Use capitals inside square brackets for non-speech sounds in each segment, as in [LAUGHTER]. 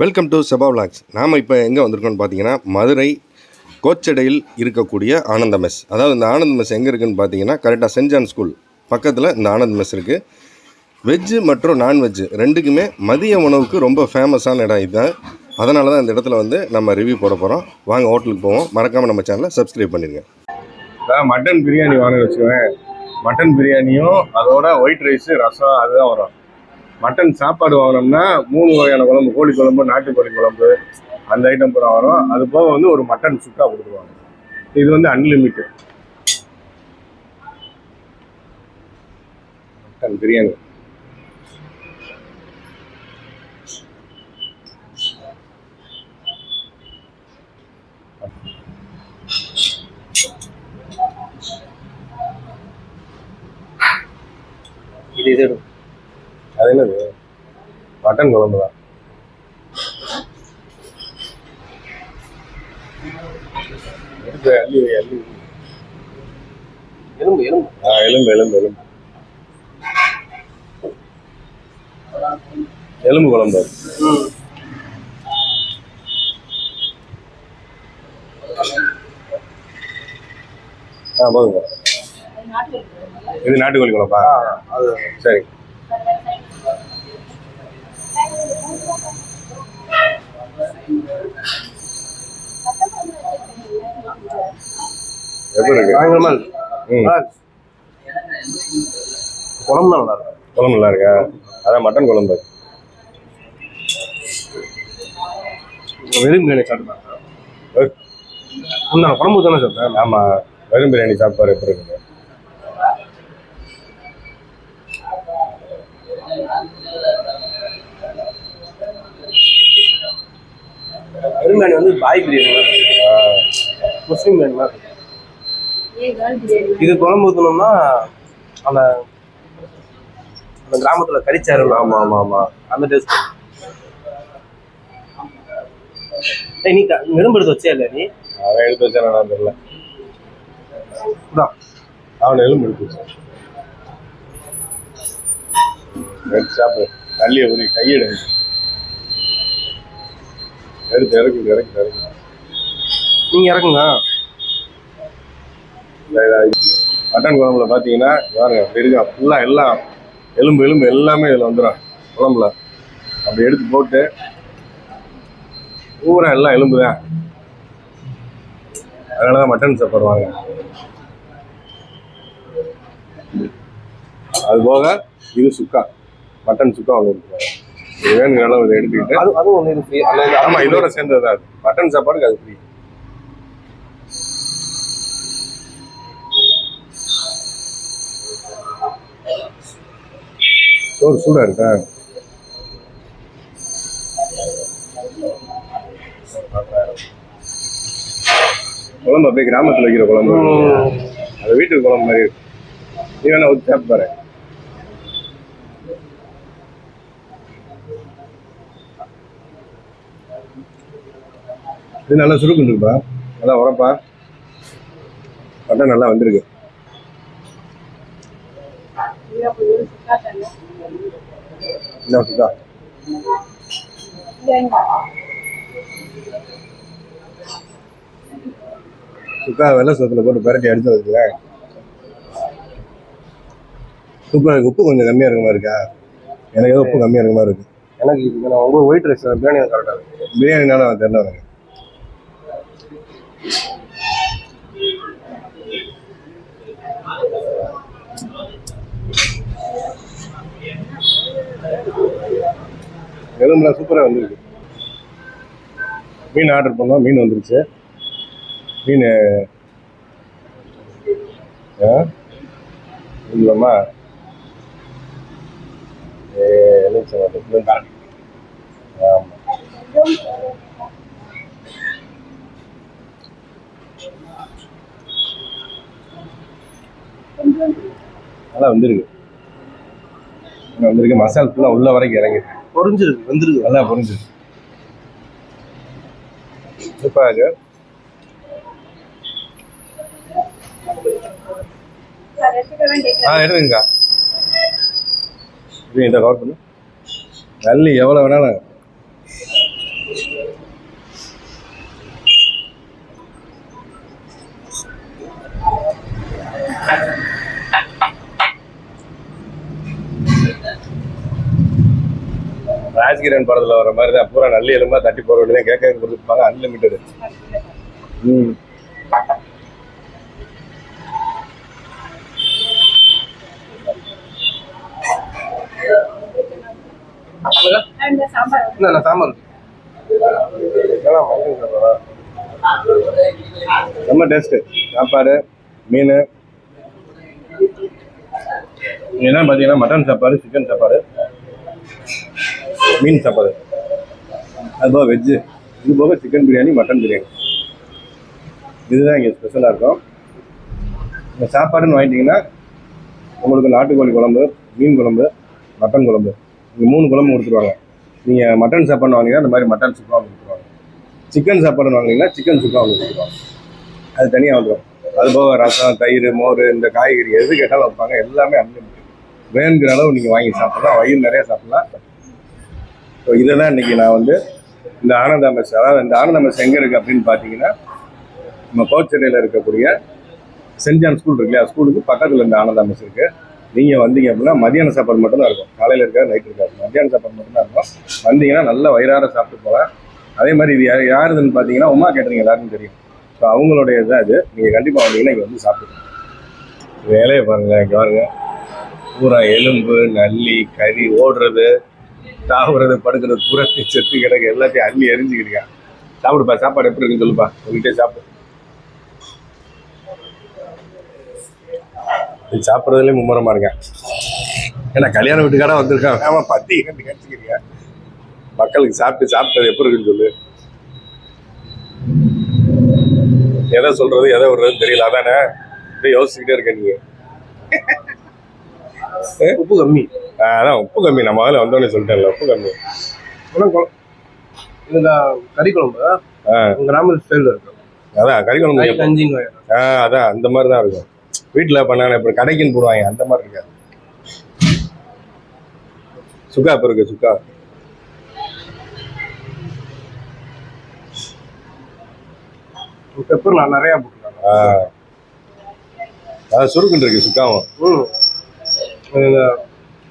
Welcome to செபா vlogs நாம் இப்போ எங்கே வந்திருக்கோம்னு பார்த்தீங்கன்னா மதுரை கோச்சடையில் இருக்கக்கூடிய ஆனந்த மெஸ். அதாவது இந்த ஆனந்த மெஸ் எங்கே இருக்குன்னு பார்த்தீங்கன்னா கரெக்டாக சென்ட் ஜான் ஸ்கூல் பக்கத்தில் இந்த ஆனந்த் மெஸ் இருக்குது வெஜ்ஜு மற்றும் நான்வெஜ்ஜு ரெண்டுக்குமே மதிய உணவுக்கு ரொம்ப ஃபேமஸான இடம் இதுதான். அதனால தான் இந்த இடத்துல வந்து நம்ம ரிவ்யூ போட போகிறோம் வாங்க ஹோட்டலுக்கு போவோம். மறக்காமல் நம்ம சேனலை சப்ஸ்கிரைப் பண்ணிடுங்க. மட்டன் பிரியாணி வாங்க வச்சுக்கோங்க மட்டன் பிரியாணியும் அதோட ஒயிட் ரைஸு ரசம் அதுதான் வரும். மட்டன் சாப்பாடு வாங்கினோம்னா மூணு வகையான குழம்பு கோழி குழம்பு நாட்டுக்கோழி குழம்பு அந்த ஐட்டம் பூரா வரும் அது போக வந்து ஒரு மட்டன் சுக்கா கொடுத்துருவாங்க. இது வந்து அன்லிமிட்டட் மட்டன் பிரியாணி இது இது. அது என்னது? மட்டன் குழம்பு தான். எலும்பு எலும்பு. ஆ எலும்பு எலும்பு எலும்பு. எலும்பு குழம்பு. ஆ போதுங்க. இது நாட்டுக்கோழி குழம்பா? அது. சரி. எப்படி இருக்கு. குழம்பு தான் நல்லா இருக்கு? குழம்பு நல்லா இருக்கா? அதான் மட்டன் குழம்பு. வெறும் பிரியாணி சாப்பிட்டு குழம்பு தானே சாப்பிட்டேன். ஆமா வெறும் பிரியாணி சாப்பாடு எப்படி இருக்குது பிரியாணி வந்து பாய் பிரியாணி முஸ்லீம் பிரியாணி மாதிரி. இது குழம்பு ஊற்றணும்னா அந்த அந்த கிராமத்துல கறிச்சாரு ஆமா ஆமா ஆமா. அந்த டேஸ்ட் நீ எலும்பு எடுத்து வச்சியா இல்லையா நீ? அவன் எடுத்து வச்சா நான் தெரியல. அவன் எலும்பு எடுத்து வச்சான். சாப்பிடு. தள்ளிய ஒரு கையெடு எடுத்து இறக்கு இறக்கு இறக்கு நீங்க இறக்குங்க மட்டன் குழம்புல பார்த்தீங்கன்னா பாருங்க இருக்கா ஃபுல்லாக எல்லாம் எலும்பு எலும்பு எல்லாமே இதில் வந்துடும் குழம்புல. அப்படி எடுத்து போட்டு பூரா எல்லாம் எலும்பு தான். அதனால தான் மட்டன் சாப்பிடுவாங்க அது போக இது சுக்கா. மட்டன் சுக்கா ஒன்று இருக்கு அளவு இதை எடுத்துக்கிட்டு அது அதுவும் ஒன்று இது- ஆமா இதோட சேர்ந்தது தான் அது. மட்டன் சாப்பாடுக்கு அது ஃப்ரீ சோறு சூடா இருக்கா? குழம்பு அப்படியே கிராமத்துல வைக்கிற குழம்பு. அது வீட்டுக்கு குழம்பு மாதிரி இருக்கு. நீ வேணா ஊற்றி சாப்பிட்டு பாரு. இது நல்லா சுருக்குன்னு இருக்குப்பா நல்லா உரப்பா. மட்டன் நல்லா வந்திருக்கு. என்ன சுக்கா வெள்ளை சோத்துல போட்டு பிரட்டி எடுத்து வருதுல உப்பு எனக்கு உப்பு கொஞ்சம் கம்மியா இருக்க மாதிரி இருக்கா? எனக்கு ஏதோ உப்பு கம்மியா இருக்க மாதிரி இருக்கு. எனக்கு இது நான் உங்க ஒயிட் ரைஸ் பிரியாணி கரெக்டாக இருக்கு. பிரியாணினால தெரியல எனக்கு எலும்புல சூப்பராக வந்துருக்கு. மீன் ஆர்டர் பண்ணோம். மீன் வந்துருச்சு. மீன் ஆ? இல்லைம்மா ஏ எலுமிச்சம் ஆமாம் நல்லா வந்திருக்கு. நல்லா வந்திருக்கு. மசால் ஃபுல்லாக உள்ள வரைக்கும் இறங்கிருக்கு பொரிஞ்சிருக்கு வெந்திருக்கு. நல்லா புரிஞ்சு சூப்பராக ஆ எடுத்துங்கக்கா இதை கவர் பண்ணு. நல்லி எவ்வளோ வேணாலும் ராஜ்கிரண் படத்துல வர மாதிரி தான். பூரா நல்ல எலும்பா தட்டி போட வேண்டியதான் கேட்க கொடுத்துருப்பாங்க அன்லிமிட்டடு ம். சாம்பார். இல்ல இல்ல சாம்பார். இருக்கு. இதெல்லாம் மட்டன் சாப்பாடா? ரொம்ப டேஸ்ட்டு சாப்பாடு மீன். என்ன பார்த்தீங்கன்னா மட்டன் சாப்பாடு சிக்கன் சாப்பாடு. மீன் சாப்பாடு. அதுபோக வெஜ்ஜு இது போக சிக்கன் பிரியாணி மட்டன் பிரியாணி. இதுதான் இங்கே ஸ்பெஷலாக இருக்கும். இந்த சாப்பாடுன்னு வாங்கிட்டீங்கன்னா உங்களுக்கு நாட்டுக்கோழி குழம்பு மீன் குழம்பு மட்டன் குழம்பு. இங்கே மூணு குழம்பு கொடுத்துருவாங்க. நீங்கள் மட்டன் சாப்பாடு வாங்கினீங்கன்னா இந்த மாதிரி மட்டன் சுக்கா ஒன்று கொடுத்துருவாங்க. சிக்கன் சாப்பாடு வாங்கினீங்கன்னா சிக்கன் சுக்கா வந்து கொடுத்துருவாங்க. அது தனியாக வந்துடும் அது போக ரசம் தயிர் மோர் இந்த காய்கறி எது கேட்டாலும் வைப்பாங்க. எல்லாமே அன்லிமிட்டட் வேணுங்கிற அளவு நீங்கள் வாங்கி சாப்பிட்லாம். வயிறு நிறைய சாப்பிட்லாம். ஸோ இதை தான் இன்றைக்கி நான் வந்து இந்த ஆனந்த மெஸ் அதாவது இந்த ஆனந்த மெஸ் எங்கே இருக்குது அப்படின்னு பார்த்தீங்கன்னா நம்ம கோச்சடையில் இருக்கக்கூடிய சென்ட் ஜான் ஸ்கூல் இருக்கு இல்லையா? ஸ்கூலுக்கு பக்கத்தில் இந்த ஆனந்த மெஸ் இருக்குது நீங்கள் வந்தீங்க அப்படின்னா மதியான சாப்பாடு மட்டும்தான் இருக்கும். காலையில் இருக்காது நைட் இருக்காது. மதியான சாப்பாடு மட்டும்தான் இருக்கும். வந்தீங்கன்னா நல்ல வயிறார சாப்பிட்டு போகலாம் அதே மாதிரி இது யார் யாருதுன்னு பார்த்தீங்கன்னா உமா கேட்டரிங் எல்லாருக்கும் தெரியும். ஸோ அவங்களுடைய இதாக இது நீங்கள் கண்டிப்பாக வந்தீங்கன்னா இங்கே வந்து சாப்பிடுங்க வேலையை பாருங்கள் இங்கே பாருங்கள் பூரா எலும்பு நல்லி கறி ஓடுறது. தாவுறது படுக்கிறது புரட்டி செத்து கிடக்கு. எல்லாத்தையும் அள்ளி எரிஞ்சுக்கிட்டு சாப்பிடுப்பா சாப்பாடு எப்படி இருக்குன்னு சொல்லுப்பா. உங்கள்கிட்ட சாப்பிடு. இது சாப்பிட்றதுலேயே மும்முரமா இருக்கேன் ஏன்னா கல்யாண வீட்டுக்காராக வந்திருக்கான். ஆமாம் பத்தி கட்டி மக்களுக்கு சாப்பிட்டு சாப்பிட்டது எப்படி இருக்குன்னு சொல்லு. எதை சொல்றது எதை விடுறதுன்னு தெரியல. அதானே? இப்படியே யோசிச்சுக்கிட்டே இருக்கேன் நீங்கள் உப்பு கம்மி அதான் உப்பு கம்மி நான் முதல்ல வந்தோடனே சொல்லிட்டேன்ல உப்பு கம்மி இதுல கறி குழம்பு உங்க கிராம ஸ்டைல இருக்கு அதான் கறி குழம்பு வாங்கிடுறேன். ஆ அதான் அந்த மாதிரி தான் இருக்கும். வீட்டில் பண்ணாங்க இப்போ கடைக்குன்னு போடுவாங்க அந்த மாதிரி இருக்காது. சுக்கா இப்போ இருக்கு சுக்கா. பெப்பர் நான் நிறைய போட்டுருக்காங்க ஆ. அதான் சுருக்குன்னு இருக்கு சுக்காவும். ம் இந்த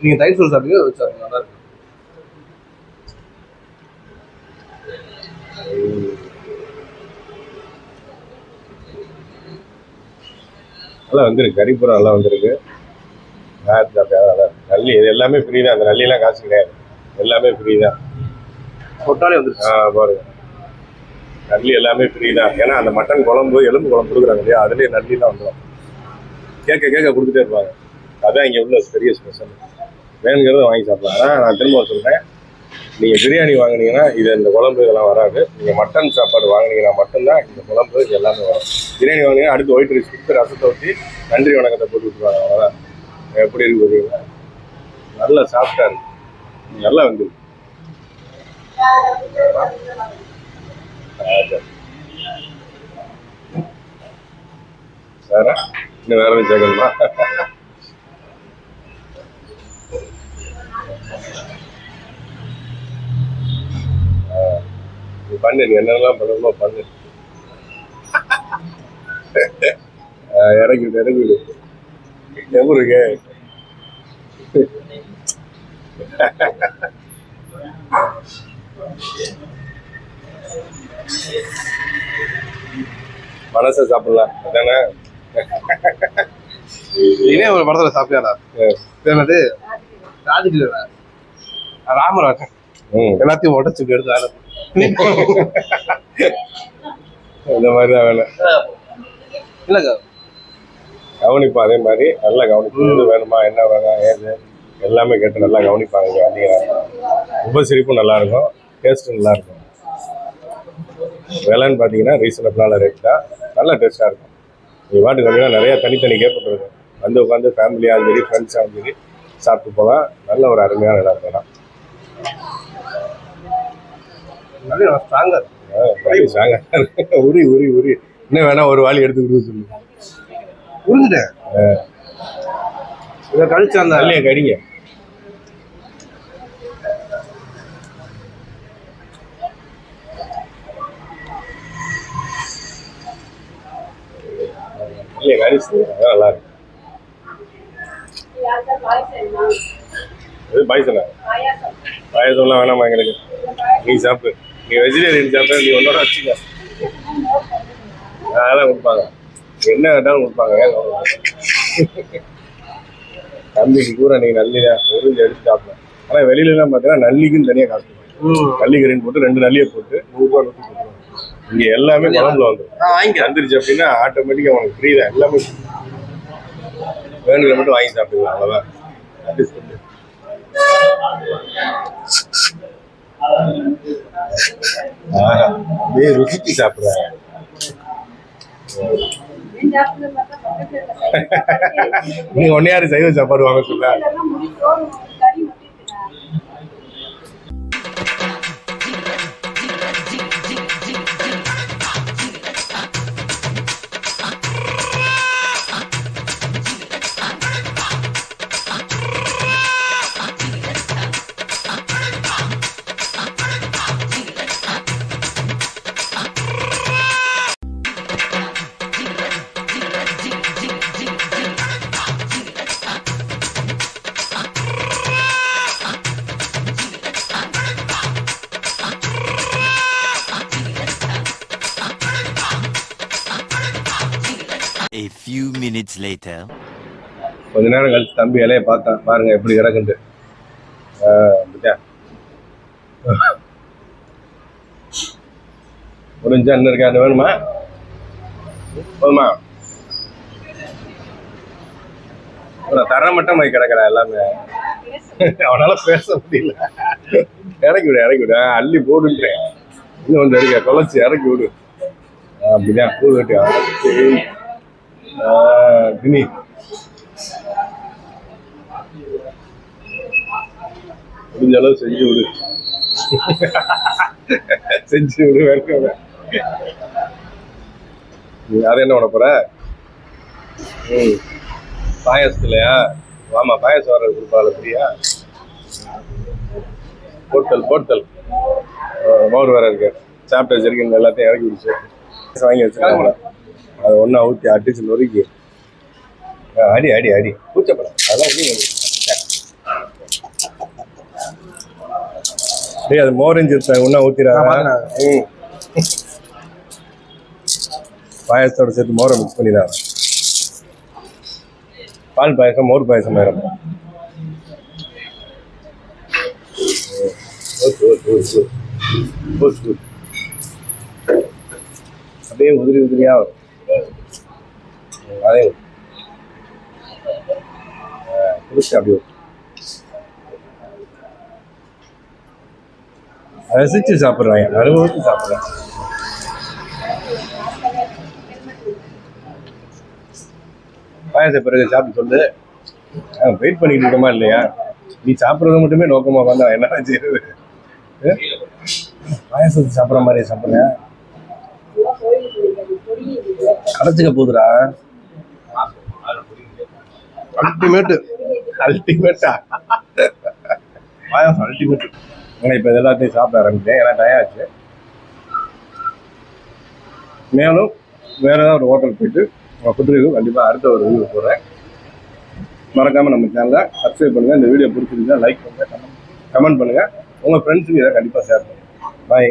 நீங்க தயிர் சோறு சாப்பிட்டீங்க வச்சு சாப்பிடுங்க நல்லா இருக்கு. நல்லா வந்துருக்கு. கறிப்புறம் நல்லா வந்திருக்கு. நல்லி இது எல்லாமே ஃப்ரீ தான். அந்த நல்லிலாம் காசு கிடையாது. எல்லாமே ஃப்ரீ தான். கொட்டாலே வந்துருச்சு. ஆ பாருங்க. நல்லி எல்லாமே ஃப்ரீ தான். ஏன்னா அந்த மட்டன் குழம்பு எலும்பு குழம்பு கொடுக்குறாங்க இல்லையா? அதுலேயே நல்லிலாம் வந்துடும் கேட்க கேட்க கொடுத்துட்டே இருப்பாங்க. அதான் இங்கே உள்ள பெரிய ஸ்பெஷல் வேணுங்கிறத வாங்கி சாப்பிடலாம். ஆனால் நான் திரும்ப சொல்கிறேன் நீங்கள் பிரியாணி வாங்குனீங்கன்னா இது இந்த குழம்பு இதெல்லாம் வராது. நீங்கள் மட்டன் சாப்பாடு வாங்கினீங்கன்னா மட்டும்தான் இந்த குழம்பு இது எல்லாமே வரும். பிரியாணி வாங்கினீங்கன்னா அடுத்து ஒயிட் ரைஸ் கொடுத்து ரசத்தை ஊற்றி நன்றி வணக்கத்தை போட்டு விட்டுருவாங்க. அவ்வளோதான் எப்படி இருக்கு பார்த்தீங்கன்னா நல்லா சாஃப்டாக இருக்கு. நல்லா வந்து வேற? இன்னும் வேற எதுவும் சேர்க்கணுமா பண்ணு நீ என்னெல்லாம் பண்ணணுமோ பண்ணு. விடு எப்படி இருக்கு? மனசை சாப்பிடலாம் அதானே? இதே ஒரு படத்துல சாப்பிட்டியாடா? இது என்னது? ராஜகிரி ராமராஜன். எல்லாத்தையும் உடச்சு எடுத்து வேலை இந்த மாதிரி தான் வேணும் இல்லக்கா கவனிப்போம் அதே மாதிரி நல்லா கவனிப்போம். எது வேணுமா என்ன வேணும் ஏது? எல்லாமே கேட்டு நல்லா கவனிப்பாங்க வந்தீங்கன்னா. உபசரிப்பும் நல்லா இருக்கும் டேஸ்ட்டும் நல்லா இருக்கும். விலைன்னு பார்த்தீங்கன்னா ரீசனபிளான ரேட் தான். நல்ல டேஸ்ட்டாக இருக்கும். நீங்கள் பாட்டுக்கு வந்தீங்கன்னா நிறைய தனித்தனி இருக்கும் வந்து உட்காந்து ஃபேமிலியாகவும் சரி ஃப்ரெண்ட்ஸாகவும் சரி சாப்பிட்டு போகலாம். நல்ல ஒரு அருமையான இடம் ஸ்ட்ராங்கா இருக்கு சாங்க உரி உரி உரி. இன்னும் வேணா ஒரு வாளி எடுத்து கொடுக்க சொல்லு. புரிஞ்சுட்டேன் இதை கழிச்சு அந்த நல்லையே கடிங்க. இல்லையே கடிச்சு நல்லா இருக்கு பாயாசம். பாயசம்லாம் வேணாமா எங்களுக்கு? நீ சாப்பிடு. நீ வெஜிடேரியன் சாப்பிட நீ ஒன்னோட வச்சுக்க. அதெல்லாம் கொடுப்பாங்க. என்ன கேட்டாலும் கொடுப்பாங்க. தம்பிக்கு கூட நீ நல்லியா உறிஞ்சு எடுத்து சாப்பிடலாம் ஆனால் வெளியிலலாம் பார்த்தீங்கன்னா நல்லிக்குன்னு தனியாக காசு நல்லிக்கறின்னு போட்டு ரெண்டு நல்லியை போட்டு நூறுரூவா நூற்றி கொடுத்துருவாங்க. இங்கே எல்லாமே குழம்புல வந்துடும் வந்துருச்சு அப்படின்னா ஆட்டோமேட்டிக்காக உனக்கு ஃப்ரீ தான். எல்லாமே வேணுங்கிற மட்டும் வாங்கி சாப்பிட்டுக்கலாம் அவ்வளோதான் ருசிச்சு சாப்பிட்றாங்க நீ ஒன்னே யாரு சைவ சாப்பாடு வாங்க சொல்ல minutes later. கொஞ்ச நேரம் கழிச்சு தம்பி இலைய பார்த்தேன் பாருங்க எப்படி கிடக்குண்டு முடிஞ்சா இருக்கா அது வேணுமா? போதுமா? தர மட்டும் போய் கிடக்குறேன் எல்லாமே. அவனால பேச முடியல. இறக்கி விடு இறக்கி விடு. அள்ளி போடுன்றேன் இன்னும் வந்து இருக்க குழச்சி இறக்கி விடு. அப்படிதான் பூ கட்டி அரைச்சி. முடிஞ்ச அளவு செஞ்சு விடு. [LAUGHS] செஞ்சு விடு வேணும் நீ அதை என்ன பண்ண போற? ம். பாயசத்துலையா ஆமா பாயசம் வர்றது கொடுப்பாள் ஃப்ரீயா போட்டல் போட்டல் மோர் வேற இருக்கு. சாப்பிட்டு வச்சிருக்கீங்க எல்லாத்தையும் இறக்கி விடுச்சு வாங்கி வச்சிருக்காங்களா அதை ஒன்றா ஊற்றி அடிச்சு நொறுக்கி அடி அடி அடி. கூச்சப்படம் அதெல்லாம் டேய் அது மோரஞ்சு ஒன்றா ஊற்றிடா நான் பார்த்தேன். ம். பாயசத்தோட சேர்த்து மோரை மிக்ஸ் பண்ணிடாங்க பால் பாயசம் மோர் பாயசம் வேறு. அப்படியே உதிரி உதிரியா வரும். அதே குடிச்சு அப்படியே ரசிச்சு சாப்பிட்றாங்க. அனுபவித்து சாப்பிட்றாங்க. பாயச பிறகு சாப்பிட்டு சொல்லு. வெயிட் பண்ணிட்டு இருக்கோமா இல்லையா? நீ சாப்பிட்றது மட்டுமே நோக்கமாக வந்தா என்ன செய்யறது பாயசத்தை சாப்பிட்ற மாதிரி சாப்பிட்றேன் கடைச்சிக்க போகுதுடா அல்டிமேட்டு அல்டிமேட்டா பாயாசம் அல்டிமேட் நான் இப்போ எல்லாத்தையும் சாப்பிட ஆரம்பிச்சேன். ஏன்னா டயம் ஆச்சு. மேலும் வேற ஏதாவது ஒரு ஹோட்டல் போயிட்டு ஃபுட் ரிவ்யூ கண்டிப்பாக அடுத்த ஒரு ரிவ்யூ போடுறேன் மறக்காமல் நம்ம சேனலை சப்ஸ்கிரைப் பண்ணுங்கள் இந்த வீடியோ பிடிச்சிருந்தா லைக் பண்ணுங்கள் கமெண்ட் பண்ணுங்கள் உங்கள் ஃப்ரெண்ட்ஸுக்கு இதை கண்டிப்பாக ஷேர் பண்ணுங்கள் பாய்